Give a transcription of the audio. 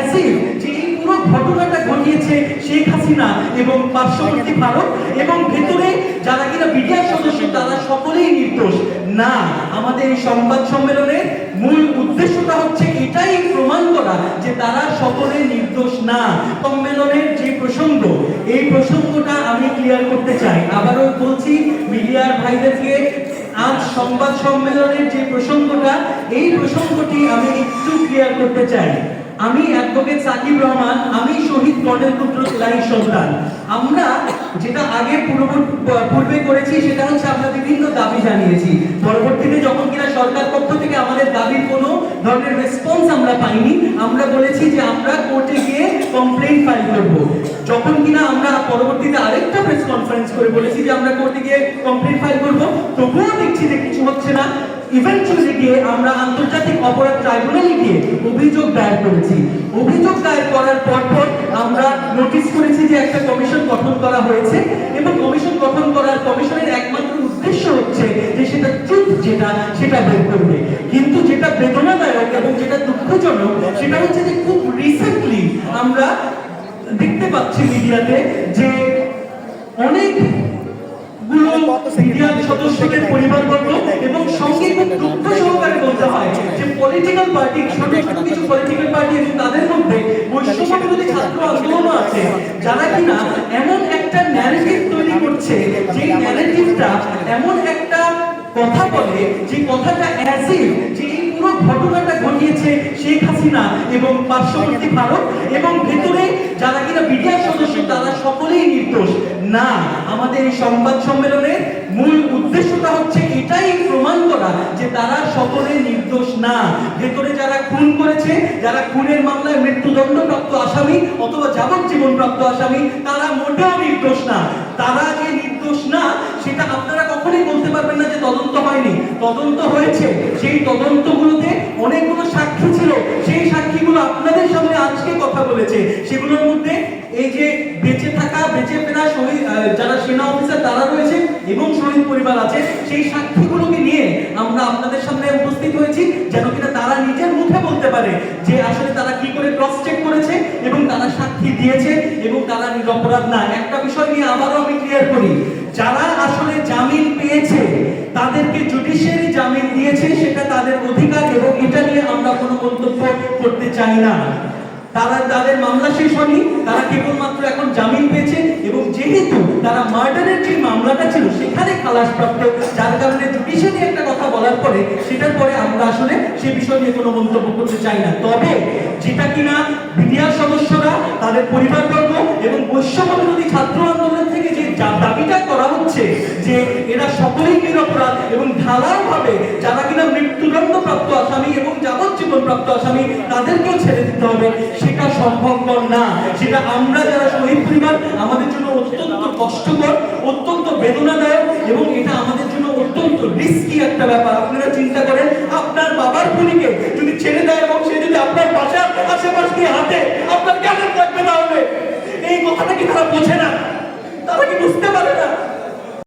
As যে এই পুরো ঘটনাটা ঘটিয়েছে শেখ হাসিনা এবং পার্শ্ববর্তী ভারত এবং ভেতরে যারা কিনা বিডিআর সদস্য, তারা সকলেই নির্দোষ। না, আমাদের এই সংবাদ সম্মেলনের মূল উদ্দেশ্যটা হচ্ছে এটাই প্রমাণ করা যে তারা সকলে নির্দোষ না। সম্মেলনের যে প্রসঙ্গ, এই প্রসঙ্গটা আমি ক্লিয়ার করতে চাই। আবারও বলছি, মিডিয়ার ভাইদেরকে আজ সংবাদ সম্মেলনের যে প্রসঙ্গটা, এই প্রসঙ্গটি আমি একটু ক্লিয়ার করতে চাই। আমি অ্যাডভোকেট সাকিব রহমান, আমি শহীদ কর্নেল পুত্র সেলাই সন্তান। আমরা যেটা আগে পূর্বে করেছি, সেটা হচ্ছে আমরা বিভিন্ন দাবি জানিয়েছি। পরবর্তীতে যখন কিনা সরকার পক্ষ থেকে আমাদের দাবির কোনো ধরনের রেসপন্স আমরা পাইনি, আমরা বলেছি যে আমরা কোর্টে গিয়ে কমপ্লেইন ফাইল করব। যখন কিনা আমরা পরবর্তীতে আরেকটা প্রেস কনফারেন্স করে বলেছি যে আমরা কোর্টে গিয়ে কমপ্লেন ফাইল করব, তবুও দেখছি যে কিছু হচ্ছে না। ইভেন্টুয়ালি গিয়ে আমরা আন্তর্জাতিক অপরাধ ট্রাইব্যুনালে গিয়ে অভিযোগ দায়ের করেছি। অভিযোগ দায়ের করার পর পর আমরা নোটিশ করেছি যে একটা কমিশন গঠন করা হয়েছে এবং কমিশন গঠন করার কমিশনের একমাত্র উদ্দেশ্য হচ্ছে যে সেটা ট্রুথ যেটা, সেটা বের করবে। কিন্তু যেটা বেদনাদায়ক এবং যেটা দুঃখজনক, সেটা হচ্ছে যে খুব রিসেন্টলি আমরা দেখতে পাচ্ছি মিডিয়াতে যে অনেক গুলো সদস্যদের পরিবারবর্গ এবং সঙ্গে দুঃখ সহকারে বলতে হয় যে পলিটিক্যাল পার্টি ছোট ছোট কিছু পলিটিক্যাল পার্টি এবং তাদের মধ্যে বৈষম্য বিরোধী ছাত্র আন্দোলনও আছে যারা কিনা এমন একটা ন্যারেটিভ তৈরি করছে যে ন্যারেটিভটা এমন একটা কথা বলে যে কথাটা অ্যাজ ইফ যে এই পুরো ঘটনাটা ঘটিয়েছে শেখ হাসিনা এবং পার্শ্ববর্তী ভারত এবং ভেতরে যারা কিনা বিডিআর সদস্য তারা নির্দোষ না, আমাদের এই সংবাদ সম্মেলনের মূল উদ্দেশ্যটা হচ্ছে এটাই প্রমাণ করা যে তারা সকলে নির্দোষ না। ভেতরে যারা খুন করেছে, যারা খুনের মামলায় মৃত্যুদণ্ডপ্রাপ্ত আসামি অথবা যাবজ্জীবন প্রাপ্ত আসামি, তারা মোটেও নির্দোষ না। তারা যে নির্দোষ না, সেটা আপনারা কখনোই বলতে পারবেন না যে তদন্ত হয়নি। তদন্ত হয়েছে। সেই তদন্তগুলোতে অনেকগুলো সাক্ষী ছিল। সেই সাক্ষীগুলো আপনাদের সামনে আজকে কথা বলেছে। সেগুলোর মধ্যে এই যে বেঁচে থাকা, বেঁচে ফেরা যারা সেনা অফিসার তারা রয়েছে এবং শহীদ পরিবার আছে, সেই সাক্ষীগুলোকে নিয়ে আমরা আপনাদের সামনে উপস্থিত হয়েছি, যেন কিনা তারা নিজের মুখে বলতে পারে যে আসলে তারা কি করে ক্রস চেক করেছে এবং তারা সাক্ষী দিয়েছে এবং তারা নিরপরাধ না। একটা বিষয় নিয়ে আবারও আমি ক্লিয়ার করি, যারা আসলে জামিন পেয়েছে, তাদেরকে জুডিশিয়ারি জামিন দিয়েছে, সেটা তাদের অধিকার এবং এটা নিয়ে আমরা কোনো মন্তব্য করতে চাই না। তারা, তাদের মামলা শেষ হয়নি, তারা কেবলমাত্র এখন জামিন পেয়েছে এবং যেহেতু তারা মার্ডারের যে মামলাটা ছিল, সেখানে খালাসপ্রাপ্ত যার কারণে জুডিশিয়ারি একটা কথা বলার পরে, সেটার পরে আমরা আসলে সে বিষয় নিয়ে কোনো মন্তব্য করতে চাই না। তবে যেটা কিনা বিডিআর সদস্যরা, তাদের পরিবারবর্গ এবং বৈষম্য বিরোধী ছাত্র আন্দোলন থেকে যে দাবিটা করা হচ্ছে, যে এরা সকলেই নিরপরাধ এবং ঢালাওভাবে যারা কিনা মৃত্যুদণ্ড প্রাপ্ত আসামি এবং যাবজ্জীবন প্রাপ্ত আসামি, তাদেরকেও ছেড়ে দিতে হবে। সেটা সম্ভবপর না। সেটা আমরা যারা শহীদ পরিবার, আমাদের জন্য অত্যন্ত কষ্টকর, অত্যন্ত বেদনাদায়ক এবং এটা আমাদের জন্য অত্যন্ত রিস্কি একটা ব্যাপার। আপনারা চিন্তা করেন, আপনার বাবার খুনিকে যদি ছেড়ে দেয় এবং সে যদি আপনার বাসার আশেপাশ দিয়ে হাঁটে, আপনার কেমন লাগবে তাহলে এই কথাটা কি তারা বোঝে না? তারা কি বুঝতে পারে না?